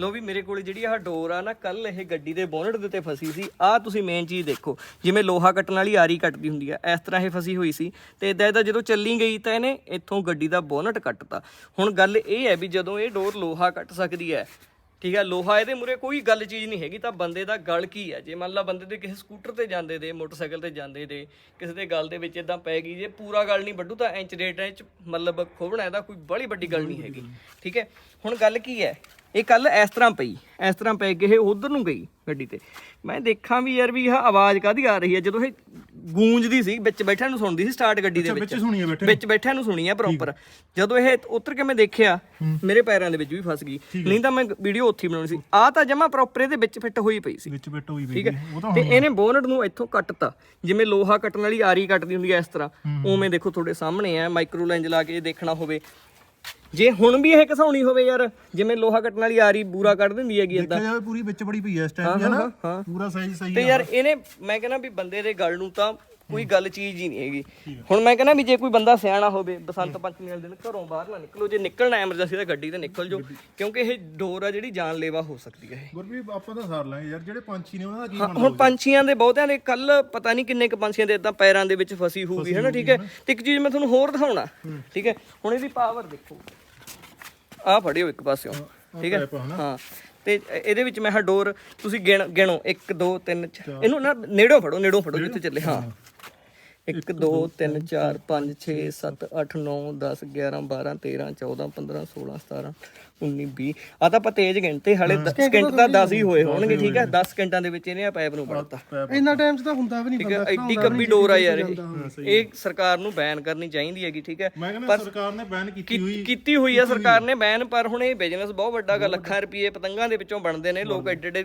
ਲੋ ਵੀ ਮੇਰੇ ਕੋਲ ਜਿਹੜੀ ਆਹ ਡੋਰ ਆ ਨਾ ਕੱਲ ਇਹ ਗੱਡੀ ਦੇ ਬੋਨਟ ਦੇ ਉੱਤੇ ਫਸੀ ਸੀ। ਆਹ ਤੁਸੀਂ ਮੇਨ ਚੀਜ਼ ਦੇਖੋ, ਜਿਵੇਂ ਲੋਹਾ ਕੱਟਣ ਵਾਲੀ ਆਰੀ ਕੱਟਦੀ ਹੁੰਦੀ ਆ, ਇਸ ਤਰ੍ਹਾਂ ਇਹ ਫਸੀ ਹੋਈ ਸੀ। ਤੇ ਇਦਾਂ ਇਦਾਂ ਜਦੋਂ ਚੱਲੀ ਗਈ ਤਾਂ ਇਹਨੇ ਇੱਥੋਂ ਗੱਡੀ ਦਾ ਬੋਨਟ ਕੱਟਤਾ। ਹੁਣ ਗੱਲ ਇਹ ਹੈ ਵੀ ਜਦੋਂ ਇਹ ਡੋਰ ਲੋਹਾ ਕੱਟ ਸਕਦੀ ਹੈ, ਠੀਕ ਹੈ ਲੋਹਾ ਇਹਦੇ ਮੂਰੇ ਕੋਈ ਗੱਲ ਚੀਜ਼ ਨਹੀਂ ਹੈਗੀ, ਤਾਂ ਬੰਦੇ ਦਾ ਗਲ ਕੀ ਹੈ ਜੇ ਮੰਨ ਲਾ ਬੰਦੇ ਦੇ ਕਿਸੇ ਸਕੂਟਰ ਤੇ ਜਾਂਦੇ ਦੇ, ਮੋਟਰਸਾਈਕਲ ਤੇ ਜਾਂਦੇ ਦੇ, ਕਿਸੇ ਦੇ ਗਲ ਦੇ ਵਿੱਚ ਇਦਾਂ ਪੈ ਗਈ, ਜੇ ਪੂਰਾ ਗਲ ਨਹੀਂ ਵੱਢੂ ਤਾਂ ਇੰਚ ਡੇਟ ਇੰਚ ਮਤਲਬ ਖੋਬਣਾ ਇਹਦਾ ਕੋਈ ਬੜੀ ਵੱਡੀ ਗੱਲ ਨਹੀਂ ਹੈਗੀ। ਠੀਕ ਹੈ? ਹੁਣ ਗੱਲ ਕੀ ਹੈ? ਇਹ ਕੱਲ ਇਸ ਤਰ੍ਹਾਂ ਪਈ ਇਸ ਤਰ੍ਹਾਂ ਪੈ ਕੇ ਇਹ ਉਧਰ ਨੂੰ ਗਈ ਗੱਡੀ ਤੇ। ਮੈਂ ਦੇਖਾਂ ਵੀ ਯਾਰ ਵੀ ਇਹ ਆਵਾਜ਼ ਕਾਦੀ ਆ ਰਹੀ ਹੈ ਜਦੋਂ ਇਹ ਗੂੰਜਦੀ ਸੀ ਵਿੱਚ ਬੈਠਿਆਂ ਨੂੰ ਸੁਣਦੀ ਸੀ ਸਟਾਰਟ ਗੱਡੀ ਦੇ ਵਿੱਚ ਵਿੱਚ। ਬੈਠਿਆਂ ਨੂੰ? ਸੁਣੀ ਆ ਪ੍ਰੋਪਰ ਜਦੋਂ ਇਹ ਉਤਰ ਕੇ ਮੈਂ ਦੇਖਿਆ ਮੇਰੇ ਪੈਰਾਂ ਦੇ ਵਿੱਚ ਵੀ ਫਸ ਗਈ। ਨਹੀਂ ਤਾਂ ਮੈਂ ਵੀਡੀਓ ਉੱਥੇ ਬਣਾਉਣੀ ਸੀ। ਆ ਤਾਂ ਜਮਾ ਪ੍ਰੋਪਰ ਇਹਦੇ ਵਿੱਚ ਫਿੱਟ ਹੋਈ ਪਈ ਸੀ। ਵਿੱਚ ਬਿੱਟ ਹੋਈ ਪਈ ਤਾਂ ਇਹਨੇ ਬੋਨਟ ਨੂੰ ਇੱਥੋਂ ਕੱਟਤਾ। ਜਿਵੇਂ ਲੋਹਾ ਕੱਟਣ ਵਾਲੀ ਆਰੀ ਕੱਟਦੀ ਹੁੰਦੀ ਹੈ ਇਸ ਤਰ੍ਹਾਂ। ਉਵੇਂ ਦੇਖੋ ਤੁਹਾਡੇ ਸਾਹਮਣੇ ਆ ਮਾਈਕਰੋ ਲੈਂਜ ਲਾ ਕੇ ਇਹ ਦੇਖਣਾ ਹੋਵੇ। ਜੇ ਹੁਣ ਵੀ ਇਹ ਘਸਾਉਣੀ ਹੋਵੇ ਯਾਰ ਜਿਵੇਂ ਲੋਹਾ ਕੱਟਣ ਵਾਲੀ ਆਰੀ ਬੂਰਾ ਕੱਢ ਦਿੰਦੀ ਹੈਗੀ ਏਦਾਂ। ਦੇਖਿਆ ਜਾਵੇ ਪੂਰੀ ਵਿੱਚ ਬੜੀ ਪਈ ਐ ਇਸ ਟਾਈਮ ਹੈ ਨਾ। ਪੂਰਾ ਸਹੀ ਸਹੀ ਤੇ ਯਾਰ ਇਹਨੇ ਮੈਂ ਕਹਿੰਦਾ ਵੀ ਬੰਦੇ ਦੇ ਗੱਲ ਨੂੰ ਤਾਂ ਕੋਈ ਗੱਲ ਚੀਜ਼ ਹੀ ਨਹੀਂ ਹੈਗੀ। ਹੁਣ ਮੈਂ ਕਹਿੰਦਾ ਵੀ ਜੇ ਕੋਈ ਬੰਦਾ ਸਿਆਣਾ ਹੋਵੇ ਬਸੰਤ ਪੰਚਮੀ ਵਾਲੇ ਦਿਨ ਘਰੋਂ ਬਾਹਰ ਨਾ ਨਿਕਲੋ ਜੇ ਨਿਕਲਣਾ ਐਮਰਜੈਂਸੀ ਤਾਂ ਗੱਡੀ ਤੇ ਨਿਕਲ ਜਾਓ ਕਿਉਂਕਿ ਇਹ ਡੋਰ ਆ ਜਿਹੜੀ ਜਾਨਲੇਵਾ ਹੋ ਸਕਦੀ ਹੈ ਗੁਰਵੀ ਆਪਾਂ ਤਾਂ ਸਾਰ ਲਾਂਗੇ ਯਾਰ ਜਿਹੜੇ ਪੰਛੀ ਨੇ ਉਹਨਾਂ ਦਾ ਕੀ ਬਣਦਾ ਹੁਣ ਪੰਛੀਆਂ ਦੇ ਬਹੁਤਿਆਂ ਦੇ ਕੱਲ ਪਤਾ ਨਹੀਂ ਕਿੰਨੇ ਕ ਪੰਛੀਆਂ ਦੇ ਇਦਾਂ ਪੈਰਾਂ ਦੇ ਵਿੱਚ ਫਸੀ ਹੋਊਗੀ ਹੈ ਨਾ ਠੀਕ ਹੈ? ਤੇ ਇੱਕ ਚੀਜ਼ ਮੈਂ ਤੁਹਾਨੂੰ ਹੋਰ ਦਿਖਾਉਣਾ ਠੀਕ ਹੈ? ਹੁਣ ਇਹਦੀ ਪਾਵਰ ਦੇਖੋ। ਆਹ ਫੜਿਓ ਇੱਕ ਪਾਸਿਓਂ ਠੀਕ ਹੈ? ਆ। ਹਾਂ ਤੇ ਇਹ- ਇਹਦੇ ਵਿੱਚ ਮੈਂ ਹਾਂ ਡੋਰ ਤੁਸੀਂ ਗਿਣ ਗਿਣੋ 1 2 3 ਇਹਨੂੰ ਨਾ ਨੇੜੋਂ ਫੜੋ ਨੇੜੋਂ ਫੜੋ ਜਿੱਥੇ ਚੱਲੇ ਹਾਂ। 1 2 3 4 5 6 7 8 9 10 11 12 13 14 15 16 17 19 20 ਆ ਤਾਂ ਆਪਾਂ ਤੇਜ਼ ਗਿਣਤੇ ਹਲੇ ਸਕਿੰਟ ਤਾਂ 10 ਹੀ ਹੋਏ ਹੋਣਗੇ ਠੀਕ ਹੈ? 10 ਸਕਿੰਟਾਂ ਦੇ ਵਿੱਚ ਇਹਨੇ ਆ ਪਾਈਪ ਨੂੰ ਵੜਤਾ ਇੰਨਾ ਟਾਈਮ 'ਚ ਤਾਂ ਹੁੰਦਾ ਵੀ ਨਹੀਂ ਠੀਕ ਹੈ? ਐਡੀ ਕੱਬੀ ਡੋਰ ਆ ਯਾਰ ਇਹ। ਇਹ ਸਰਕਾਰ ਨੂੰ ਬੈਨ ਕਰਨੀ ਚਾਹੀਦੀ ਹੈਗੀ ਠੀਕ ਹੈ? ਮੈਂ ਕਹਿੰਦਾ ਸਰਕਾਰ ਨੇ ਬੈਨ ਕੀਤੀ ਕੀ- ਹੋਈ। ਕੀਤੀ ਹੋਈ ਆ ਸਰਕਾਰ ਨੇ ਬੈਨ ਪਰ ਹੁਣ ਇਹ ਬਿਜ਼ਨਸ ਬਹੁਤ ਵੱਡਾ ਗਾ ਲੱਖਾਂ ਰੁਪਏ ਪਤੰਗਾਂ ਦੇ ਵਿੱਚੋਂ ਬਣਦੇ ਨੇ। ਲੋਕ ਐਡੇ ਐਡੇ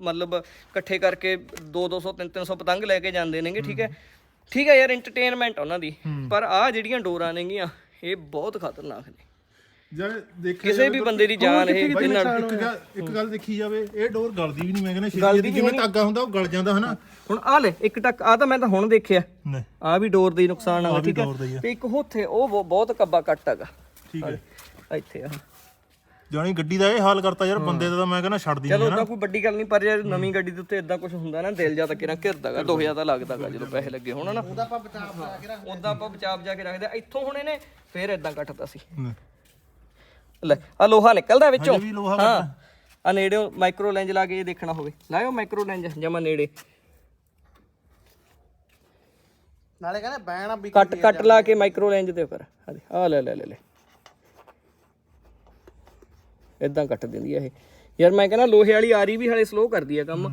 ਮਤਲਬ ਇਕੱਠੇ ਕਰਕੇ 2 200 3 300 ਪਤੰਗ ਲੈ ਕੇ ਜਾਂਦੇ ਨੇਗੇ ਠੀਕ ਹੈ। ਠੀਕ ਹੈ ਯਾਰ ਐਂਟਰਟੇਨਮੈਂਟ ਉਹਨਾਂ ਦੀ। ਪਰ ਆ ਜਿਹੜੀਆਂ ਡੋਰਾਂ ਨੇਗੀਆਂ ਇਹ ਬਹੁਤ ਖਤਰਨਾਕ ਨੇ। ਜੇ ਦੇਖਿਆ ਕਿਸੇ ਵੀ ਬੰਦੇ ਦੀ ਜਾਨ ਇਹ ਇੱਕ ਗੱਲ ਇੱਕ ਗੱਲ ਦੇਖੀ ਜਾਵੇ ਇਹ ਡੋਰ ਗਲਦੀ ਵੀ ਨਹੀਂ ਮੈਂ ਕਹਿੰਦਾ ਛੇਤੀ ਜਿਵੇਂ ਧਾਗਾ ਹੁੰਦਾ ਉਹ ਗਲ ਜਾਂਦਾ ਹਨਾ? ਹੁਣ ਆ ਲੈ ਇੱਕ ਟੱਕ ਆ ਤਾਂ ਮੈਂ ਤਾਂ ਹੁਣ ਦੇਖਿਆ। ਨਹੀਂ। ਆ ਵੀ ਡੋਰ ਦਾ ਨੁਕਸਾਨ ਆ ਠੀਕ ਹੈ। ਤੇ ਇੱਕ ਉੱਥੇ ਉਹ ਬਹੁ- ਬਹੁਤ ਕੱਬਾ ਕੱਟ ਹੈਗਾ। ਠੀਕ ਹੈ। ਇੱਥੇ ਆ। ਜਾਣੀ ਗੱਡੀ ਦਾ ਇਹ ਹਾਲ ਕਰਤਾ ਯਾਰ ਬੰਦੇ ਦਾ ਤਾਂ ਮੈਂ ਕਹਿੰਦਾ ਛੱਡਦੀ ਚਲੋ ਨਹੀਂ ਉਹਦਾ ਕੋਈ ਵੱਡੀ ਗੱਲ ਨਹੀਂ ਪਰ ਯਾਰ ਨਵੀਂ ਗੱਡੀ ਦੇ ਉੱਤੇ ਇਦਾਂ ਕੁਝ ਹੁੰਦਾ ਨਾ ਦਿਲ ਜਾਂ ਤਾਂ ਕਿਰਾਂ ਘਿਰਦਾਗਾ ਦੁੱਖ ਜਾਂ ਤਾਂ ਲੱਗਦਾਗਾ ਜਦੋਂ ਪੈਸੇ ਲੱਗੇ ਹੋਣ ਨਾ ਉਹਦਾ ਆਪਾਂ ਬਚਾ ਬਚਾ ਕੇ ਰੱਖ ਉਦਾਂ ਆਪਾਂ ਬਚਾਅ ਬਚਾ ਕੇ ਰੱਖਦੇ ਆ। ਇੱਥੋਂ ਹੁਣ ਇਹਨੇ ਫੇਰ ਇਦਾਂ ਕੱਟਦਾ ਸੀ। ਲੈ। ਆ ਲੋਹਾ ਨਿਕਲਦਾ ਵਿੱਚੋਂ। ਹਜੇ ਵੀ ਲੋਹਾ ਹਾਂ। ਆ ਨੇੜੇ ਮਾਈਕਰੋ ਲੈਂਜ ਲਾ ਕੇ ਇਹ ਦੇਖਣਾ ਹੋਵੇ। ਲਾਇਓ ਮਾਈਕਰੋ ਲੈਂਜ ਜਮਾ ਨੇੜੇ। ਨਾਲੇ ਕਹਿੰਦੇ ਬੈਣ ਆ ਵੀ ਕੱਟ ਕੱਟ ਲਾ ਕੇ ਮਾਈਕਰੋ ਲੈਂਜ ਤੇ ਕਰ ਆ ਲੈ ਲੈ ਲੈ ਲੈ। ਇਦਾਂ ਕੱਟ ਦਿੰਦੀ ਆ ਇਹ। ਯਾਰ ਮੈਂ ਕਹਿੰਦਾ ਲੋਹੇ ਵਾਲੀ ਆਰੀ ਵੀ ਹਲੇ ਸਲੋ ਕਰਦੀ ਆ ਕੰਮ।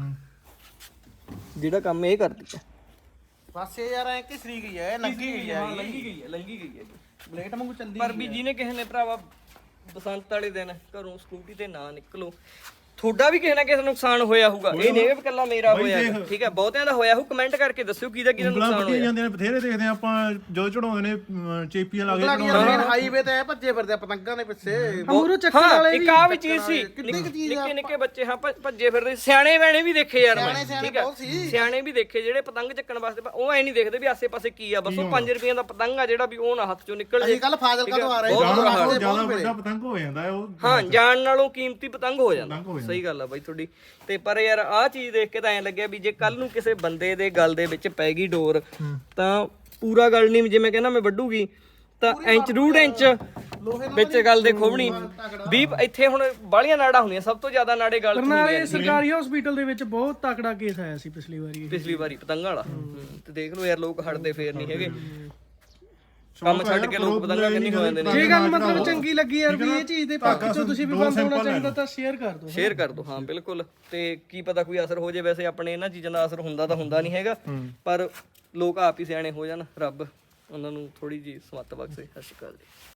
ਜਿਹੜਾ ਕੰਮ ਇਹ ਕਰਦੀ ਆ। ਬਸ ਇਹ ਯਾਰ ਐ ਕਿਸਰੀ ਗਈ ਐ ਨੰਗੀ ਗਈ ਐ ਲੰਗੀ ਗਈ ਹੈ ਲੰਗੀ ਗਈ ਹੈ ਬਲੇਟ ਵਾਂਗੂ ਚੱਲਦੀ ਪਰ ਵੀ ਜਿਹਨੇ ਕਿਸੇ ਨੇ ਭਰਾਵਾ ਬਸੰਤ ਵਾਲੇ ਦਿਨ ਘਰੋਂ ਸਕੂਟੀ ਤੇ ਨਾ ਨਿਕਲੋ ਤੁਹਾਡਾ ਵੀ ਕਿਸੇ ਨਾ ਕਿਸੇ ਨੁਕਸਾਨ ਹੋਇਆ ਹੋਊਗਾ। ਇਹ ਨਹੀਂ ਵੀ ਇਕੱਲਾ ਮੇਰਾ ਹੋਇਆ। ਠੀਕ ਹੈ ਬਹੁਤਿਆਂ ਦਾ ਹੋਇਆ ਹੋਊ ਕਮੈਂਟ ਕਰਕੇ ਦੱਸਿਓ ਕਿਹਦਾ ਕਿਹਦਾ ਨੁਕਸਾਨ ਹੋਇਆ। ਜਾਂਦੀਆਂ ਨੇ ਬਥੇਰੇ ਦੇਖਦੇ ਆ ਆਪਾਂ ਜੋ ਚੜਾਉਂਦੇ ਨੇ ਚੇਪੀਆਂ ਲਾ ਕੇ ਹਾਈਵੇ ਤੇ ਐ ਭੱਜੇ ਫਿਰਦੇ ਆ ਪਤੰਗਾਂ ਦੇ ਪਿੱਛੇ। ਮੂਰੋ ਚੱਕਰ ਵਾਲੇ ਇੱਕ ਆ ਵੀ ਚੀਜ਼ ਸੀ ਨਿੱਕੇ ਨਿੱਕੇ ਬੱਚੇ ਹਾਂ ਭੱਜ- ਫਿਰਦੇ ਸਿਆਣੇ ਬੈਣੇ ਵੀ ਦੇਖੇ ਯਾਰ ਮੈਂ ਠੀਕ ਹੈ। ਸਿਆਣੇ ਵੀ ਦੇਖੇ ਜਿਹੜੇ ਪਤੰਗ ਚੱਕਣ ਵਾਸਤੇ ਉਹ ਐ ਨਹੀਂ ਦੇਖਦੇ ਵੀ ਆਸੇ ਪਾਸੇ ਕੀ ਆ ਬਸ ਉਹ 5 ਰੁਪਈਆਂ ਦਾ ਪਤੰਗ ਆ ਜਿਹੜਾ ਵੀ ਉਹ ਨਾ ਹੱਥ ਚੋਂ ਨਿਕਲ ਜੇ ਅਸੀਂ ਕੱਲ ਫਾਜ਼ਿਲਕਾ ਤੋਂ ਆ ਰਹੇ ਬਹੁਤ ਵੱਡਾ ਪਤੰਗ ਹੋ ਜਾਂਦਾ ਹੈ ਉਹ ਹਾਂ ਜਾਣ ਨਾਲੋਂ ਕੀਮਤੀ ਪਤੰਗ ਹੋ ਜਾਂਦਾ। ਸਹੀ ਗੱਲ ਆ ਬਾਈ ਤੁਹਾਡੀ। ਤੇ ਪਰ ਯਾਰ ਆਹ ਚੀਜ਼ ਦੇਖ ਕੇ ਤਾਂ ਐਂ ਲੱਗਿਆ ਵੀ ਜੇ ਕੱਲ ਨੂੰ ਕਿਸੇ ਬੰਦੇ ਦੇ ਗਲ ਦੇ ਵਿੱਚ ਪੈ ਗਈ ਡੋਰ ਤਾਂ ਪੂਰਾ ਗਲ ਨਹੀਂ ਜਿਵੇਂ ਕਹਿੰਦਾ ਮੈਂ ਵੱਡੂਗੀ ਤਾਂ ਇੰਚ ਡੂਢ ਇੰਚ ਵਿੱਚ ਗੱਲ ਦੇ ਖੋਵਣੀ 20 ਇੱਥੇ ਹੁਣ ਬਾਲੀਆਂ ਨਾੜਾਂ ਹੁੰਦੀਆਂ ਸਭ ਤੋਂ ਜ਼ਿਆਦਾ ਨਾੜੇ ਗਲ 'ਚ ਹੁੰਦੀਆਂ ਨੇ। ਸਰਕਾਰੀ ਹਸਪੀਟਲ ਦੇ ਵਿੱਚ ਬਹੁਤ ਤਕੜਾ ਕੇਸ ਆਇਆ ਸੀ ਪਿਛਲੀ ਵਾਰੀ ਪਿਛਲੀ ਵਾਰੀ ਪਤੰਗਾਂ ਵਾਲਾ। ਤੇ ਦੇਖ ਲਓ ਯਾਰ ਲੋਕ ਹਟਦੇ ਫੇਰ ਨਹੀਂ ਹੈਗੇ। ਕੰਮ ਛੱਡ ਕੇ ਲੋਕ ਪਤੰਗਾਂ ਕਿੰਨੀ ਹੋ ਜਾਂਦੇ ਨੇ? ਜੇ ਗੱਲ ਮਤਲਬ ਚੰਗੀ ਲੱਗੀ ਯਾਰ ਵੀ ਇਹ ਚੀਜ਼ ਦੇ ਪੱਖ ਚੋਂ ਤੁਸੀਂ ਵੀ ਬੰਦ ਹੋਣਾ ਚਾਹੀਦਾ ਤਾਂ ਸ਼ੇਅਰ ਕਰ ਦਿਓ। ਸ਼ੇਅਰ ਕਰ ਦਿਓ ਹਾਂ ਬਿਲਕੁਲ। ਤੇ ਕੀ ਪਤਾ ਕੋਈ ਅਸਰ ਹੋ ਜੇ ਵੈਸੇ ਆਪਣੇ ਇਹਨਾਂ ਚੀਜ਼ਾਂ ਦਾ ਅਸਰ ਹੁੰਦਾ ਤਾਂ ਹੁੰਦਾ ਨਹੀਂ ਹੈਗਾ। ਪਰ ਲੋਕ ਆਪ ਹੀ ਸਿਆਣੇ ਹੋ ਜਾਣ ਰੱਬ ਉਹਨਾਂ ਨੂੰ ਥੋੜੀ ਜੀ ਸਮੱਤ ਬਖਸ਼ੇ। ਸਤਿ ਸ਼੍ਰੀ ਅਕਾਲ ਜੀ।